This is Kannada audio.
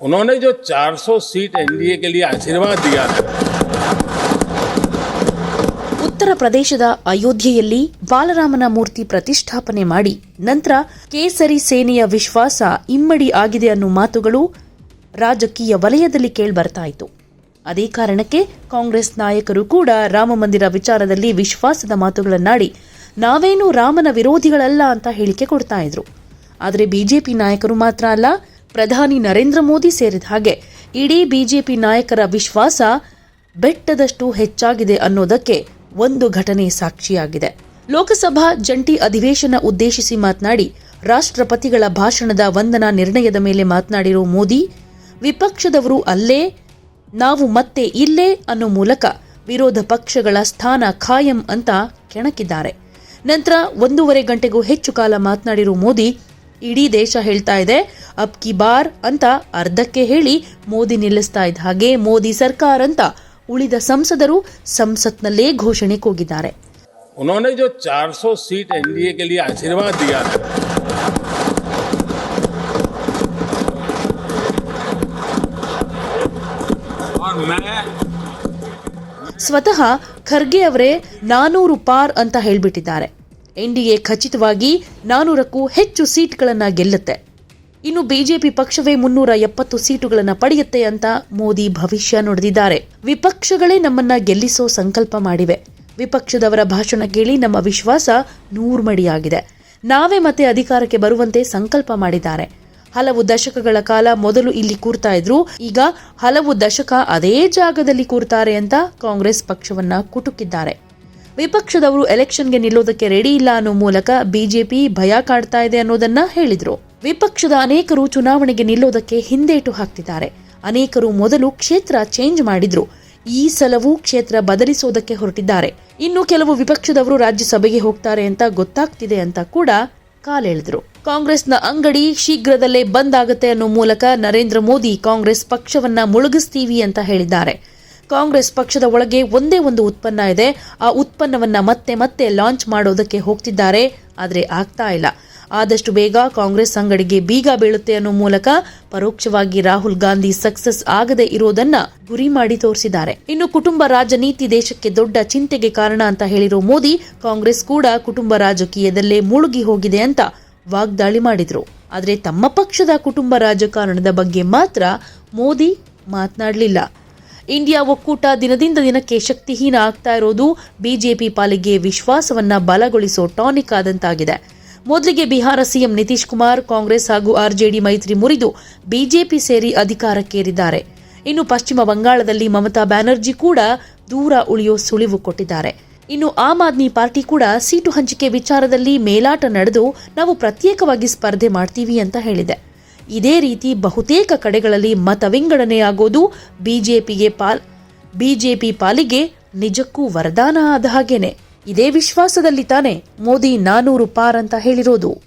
उन्होंने जो 400 सीट एनडीए के लिए आशीर्वाद दिया था ಉತ್ತರ ಪ್ರದೇಶದ ಅಯೋಧ್ಯೆಯಲ್ಲಿ ಬಾಲರಾಮನ ಮೂರ್ತಿ ಪ್ರತಿಷ್ಠಾಪನೆ ಮಾಡಿ ನಂತರ ಕೇಸರಿ ಸೇನೆಯ ವಿಶ್ವಾಸ ಇಮ್ಮಡಿ ಆಗಿದೆ ಅನ್ನೋ ಮಾತುಗಳು ರಾಜಕೀಯ ವಲಯದಲ್ಲಿ ಕೇಳ್ಬರ್ತಾ ಇತ್ತು ಅದೇ ಕಾರಣಕ್ಕೆ ಕಾಂಗ್ರೆಸ್ ನಾಯಕರು ಕೂಡ ರಾಮಮಂದಿರ ವಿಚಾರದಲ್ಲಿ ವಿಶ್ವಾಸದ ಮಾತುಗಳನ್ನಾಡಿ ನಾವೇನು ರಾಮನ ವಿರೋಧಿಗಳಲ್ಲ ಅಂತ ಹೇಳಿಕೆ ಕೊಡ್ತಾ ಇದ್ರು ಆದರೆ ಬಿಜೆಪಿ ನಾಯಕರು ಮಾತ್ರ ಅಲ್ಲ ಪ್ರಧಾನಿ ನರೇಂದ್ರ ಮೋದಿ ಸೇರಿದ ಹಾಗೆ ಇಡೀ ಬಿಜೆಪಿ ನಾಯಕರ ವಿಶ್ವಾಸ ಬೆಟ್ಟದಷ್ಟು ಹೆಚ್ಚಾಗಿದೆ ಅನ್ನೋದಕ್ಕೆ ಒಂದು ಘಟನೆ ಸಾಕ್ಷಿಯಾಗಿದೆ. ಲೋಕಸಭಾ ಜಂಟಿ ಅಧಿವೇಶನ ಉದ್ದೇಶಿಸಿ ಮಾತನಾಡಿ, ರಾಷ್ಟ್ರಪತಿಗಳ ಭಾಷಣದ ವಂದನಾ ನಿರ್ಣಯದ ಮೇಲೆ ಮಾತನಾಡಿರೋ ಮೋದಿ, ವಿಪಕ್ಷದವರು ಅಲ್ಲೇ, ನಾವು ಮತ್ತೆ ಇಲ್ಲೇ ಅನ್ನೋ ಮೂಲಕ ವಿರೋಧ ಪಕ್ಷಗಳ ಸ್ಥಾನ ಖಾಯಂ ಅಂತ ಕೆಣಕಿದ್ದಾರೆ. ನಂತರ ಒಂದೂವರೆ ಗಂಟೆಗೂ ಹೆಚ್ಚು ಕಾಲ ಮಾತನಾಡಿರೋ ಮೋದಿ ಇಡೀ ದೇಶ ಹೇಳ್ತಾ ಇದೆ ಅಬ್ ಕಿ ಬಾರ್ ಅಂತ ಅರ್ಧಕ್ಕೆ ಹೇಳಿ ಮೋದಿ ನಿಲ್ಲಿಸ್ತಾ ಇದ್ದ ಹಾಗೆ ಮೋದಿ ಸರ್ಕಾರ ಅಂತ ಉಳಿದ ಸಂಸದರು ಸಂಸತ್ನಲ್ಲೇ ಘೋಷಣೆ ಕೂಗಿದ್ದಾರೆ उन्होंने जो 400 सीट एनडीए के लिए आशीर्वाद दिया था और मैं ಸ್ವತಃ ಖರ್ಗೆ ಅವರೇ ನಾನೂರು ಪಾರ್ ಅಂತ ಹೇಳ್ಬಿಟ್ಟಿದ್ದಾರೆ ಎನ್ಡಿಎ ಖಚಿತವಾಗಿ ನಾನೂರಕ್ಕೂ ಹೆಚ್ಚು ಸೀಟ್ಗಳನ್ನು ಗೆಲ್ಲುತ್ತೆ. ಇನ್ನು ಬಿಜೆಪಿ ಪಕ್ಷವೇ ಮುನ್ನೂರ ಎಪ್ಪತ್ತು ಸೀಟುಗಳನ್ನು ಪಡೆಯುತ್ತೆ ಅಂತ ಮೋದಿ ಭವಿಷ್ಯ ನುಡಿದಿದ್ದಾರೆ. ವಿಪಕ್ಷಗಳೇ ನಮ್ಮನ್ನ ಗೆಲ್ಲಿಸೋ ಸಂಕಲ್ಪ ಮಾಡಿವೆ. ವಿಪಕ್ಷದವರ ಭಾಷಣ ಕೇಳಿ ನಮ್ಮ ವಿಶ್ವಾಸ ನೂರ್ಮಡಿಯಾಗಿದೆ. ನಾವೇ ಮತ್ತೆ ಅಧಿಕಾರಕ್ಕೆ ಬರುವಂತೆ ಸಂಕಲ್ಪ ಮಾಡಿದ್ದಾರೆ. ಹಲವು ದಶಕಗಳ ಕಾಲ ಮೊದಲು ಇಲ್ಲಿ ಕೂರ್ತಾ ಇದ್ರು, ಈಗ ಹಲವು ದಶಕ ಅದೇ ಜಾಗದಲ್ಲಿ ಕೂರ್ತಾರೆ ಅಂತ ಕಾಂಗ್ರೆಸ್ ಪಕ್ಷವನ್ನ ಕುಟುಕಿದ್ದಾರೆ. ವಿಪಕ್ಷದವರು ಎಲೆಕ್ಷನ್ಗೆ ನಿಲ್ಲೋದಕ್ಕೆ ರೆಡಿ ಇಲ್ಲ ಅನ್ನೋ ಮೂಲಕ ಬಿಜೆಪಿ ಭಯ ಕಾಡ್ತಾ ಇದೆ ಅನ್ನೋದನ್ನ ಹೇಳಿದ್ರು. ವಿಪಕ್ಷದ ಅನೇಕರು ಚುನಾವಣೆಗೆ ನಿಲ್ಲೋದಕ್ಕೆ ಹಿಂದೇಟು ಹಾಕ್ತಿದ್ದಾರೆ. ಅನೇಕರು ಮೊದಲು ಕ್ಷೇತ್ರ ಚೇಂಜ್ ಮಾಡಿದ್ರು. ಈ ಸಲವೂ ಕ್ಷೇತ್ರ ಬದಲಿಸೋದಕ್ಕೆ ಹೊರಟಿದ್ದಾರೆ. ಇನ್ನು ಕೆಲವು ವಿಪಕ್ಷದವರು ರಾಜ್ಯಸಭೆಗೆ ಹೋಗ್ತಾರೆ ಅಂತ ಗೊತ್ತಾಗ್ತಿದೆ ಅಂತ ಕೂಡ ಕಾಲೆಳೆದ್ರು ಕಾಂಗ್ರೆಸ್ನ ಅಂಗಡಿ ಶೀಘ್ರದಲ್ಲೇ ಬಂದ್ ಆಗುತ್ತೆ ಅನ್ನೋ ಮೂಲಕ ನರೇಂದ್ರ ಮೋದಿ ಕಾಂಗ್ರೆಸ್ ಪಕ್ಷವನ್ನ ಮುಳುಗಿಸ್ತೀವಿ ಅಂತ ಹೇಳಿದ್ದಾರೆ. ಕಾಂಗ್ರೆಸ್ ಪಕ್ಷದ ಒಳಗೆ ಒಂದೇ ಒಂದು ಉತ್ಪನ್ನ ಇದೆ. ಆ ಉತ್ಪನ್ನವನ್ನ ಮತ್ತೆ ಮತ್ತೆ ಲಾಂಚ್ ಮಾಡೋದಕ್ಕೆ ಹೋಗ್ತಿದ್ದಾರೆ. ಆದರೆ ಆಗ್ತಾ ಇಲ್ಲ. ಆದಷ್ಟು ಬೇಗ ಕಾಂಗ್ರೆಸ್ ಅಂಗಡಿಗೆ ಬೀಗ ಬೀಳುತ್ತೆ ಅನ್ನೋ ಮೂಲಕ ಪರೋಕ್ಷವಾಗಿ ರಾಹುಲ್ ಗಾಂಧಿ ಸಕ್ಸಸ್ ಆಗದೆ ಇರೋದನ್ನ ಗುರಿ ಮಾಡಿ ತೋರಿಸಿದ್ದಾರೆ. ಇನ್ನು ಕುಟುಂಬ ರಾಜನೀತಿ ದೇಶಕ್ಕೆ ದೊಡ್ಡ ಚಿಂತೆಗೆ ಕಾರಣ ಅಂತ ಹೇಳಿರೋ ಮೋದಿ, ಕಾಂಗ್ರೆಸ್ ಕೂಡ ಕುಟುಂಬ ರಾಜಕೀಯದಲ್ಲೇ ಮುಳುಗಿ ಹೋಗಿದೆ ಅಂತ ವಾಗ್ದಾಳಿ ಮಾಡಿದ್ರು. ಆದರೆ ತಮ್ಮ ಪಕ್ಷದ ಕುಟುಂಬ ರಾಜಕಾರಣದ ಬಗ್ಗೆ ಮಾತ್ರ ಮೋದಿ ಮಾತನಾಡಲಿಲ್ಲ. ಇಂಡಿಯಾ ಒಕ್ಕೂಟ ದಿನದಿಂದ ದಿನಕ್ಕೆ ಶಕ್ತಿಹೀನ ಆಗ್ತಾ ಇರೋದು ಬಿಜೆಪಿ ಪಾಲಿಗೆ ವಿಶ್ವಾಸವನ್ನ ಬಲಗೊಳಿಸೋ ಟಾನಿಕ್ ಆದಂತಾಗಿದೆ. ಮೊದಲಿಗೆ ಬಿಹಾರ ಸಿಎಂ ನಿತೀಶ್ ಕುಮಾರ್, ಕಾಂಗ್ರೆಸ್ ಹಾಗೂ ಆರ್ಜೆಡಿ ಮೈತ್ರಿ ಮುರಿದು ಬಿಜೆಪಿ ಸೇರಿ ಅಧಿಕಾರಕ್ಕೇರಿದ್ದಾರೆ. ಇನ್ನು ಪಶ್ಚಿಮ ಬಂಗಾಳದಲ್ಲಿ ಮಮತಾ ಬ್ಯಾನರ್ಜಿ ಕೂಡ ದೂರ ಉಳಿಯೋ ಸುಳಿವು ಕೊಟ್ಟಿದ್ದಾರೆ. ಇನ್ನು ಆಮ್ ಆದ್ಮಿ ಪಾರ್ಟಿ ಕೂಡ ಸೀಟು ಹಂಚಿಕೆ ವಿಚಾರದಲ್ಲಿ ಮೇಲಾಟ ನಡೆದು ನಾವು ಪ್ರತ್ಯೇಕವಾಗಿ ಸ್ಪರ್ಧೆ ಮಾಡ್ತೀವಿ ಅಂತ ಹೇಳಿದೆ. ಇದೇ ರೀತಿ ಬಹುತೇಕ ಕಡೆಗಳಲ್ಲಿ ಮತ ವಿಂಗಡಣೆಯಾಗೋದು ಬಿಜೆಪಿಗೆ ಪಾಲ್, ಬಿಜೆಪಿ ಪಾಲಿಗೆ ನಿಜಕ್ಕೂ ವರದಾನ ಆದ ಹಾಗೇನೆ. ಇದೇ ವಿಶ್ವಾಸದಲ್ಲಿ ತಾನೆ ಮೋದಿ ನಾನೂರು ಪಾರ್ ಅಂತ ಹೇಳಿರೋದು.